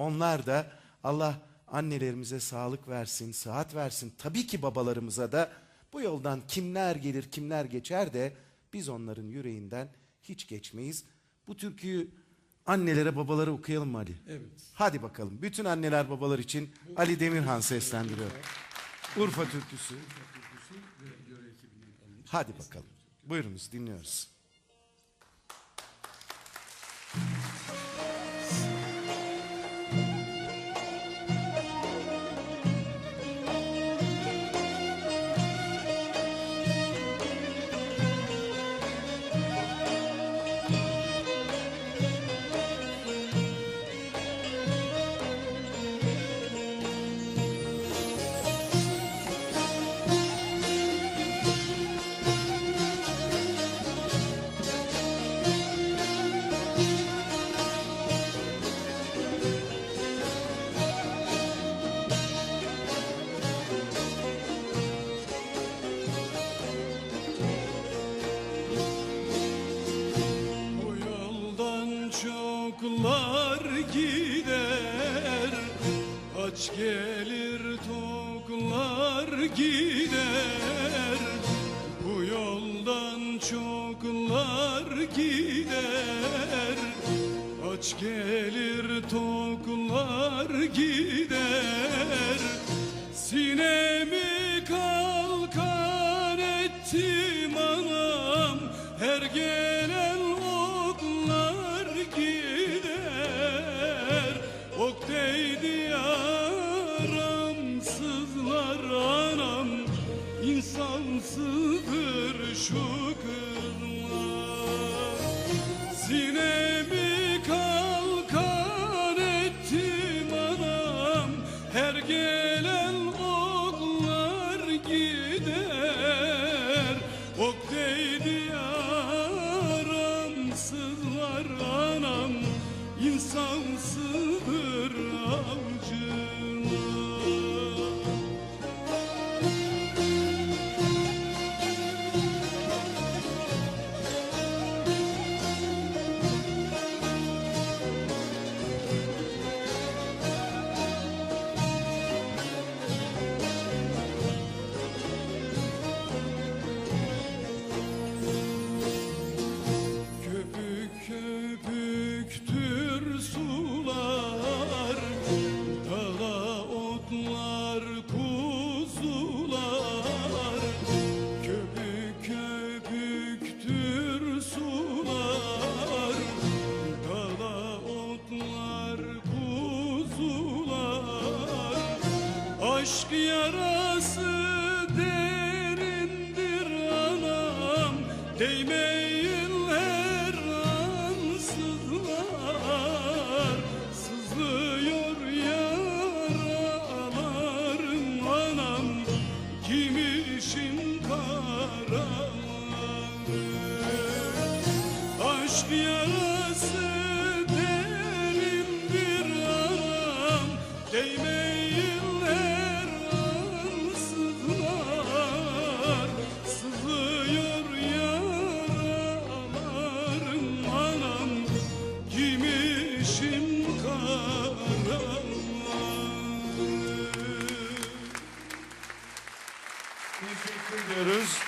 Onlar da Allah annelerimize sağlık versin, sıhhat versin. Tabii ki babalarımıza da bu yoldan kimler gelir, kimler geçer de biz onların yüreğinden hiç geçmeyiz. Bu türküyü annelere, babalara okuyalım mı Ali? Evet. Hadi bakalım. Bütün anneler, babalar için Ali Demirhan seslendiriyor. Urfa türküsü. Hadi bakalım. Buyurunuz dinliyoruz. Çoklar gider Aç gelir toklar gider. Bu yoldan çoklar gider Aç gelir toklar gider. Sinemi anam İnsansızdır avcılar Aşk yarası derindir anam. Değmeyin her ansızlar Sızlıyor yaralarım anam. Kimişin karaları Aşk yarası derindir anam. Değmeyin ediyoruz.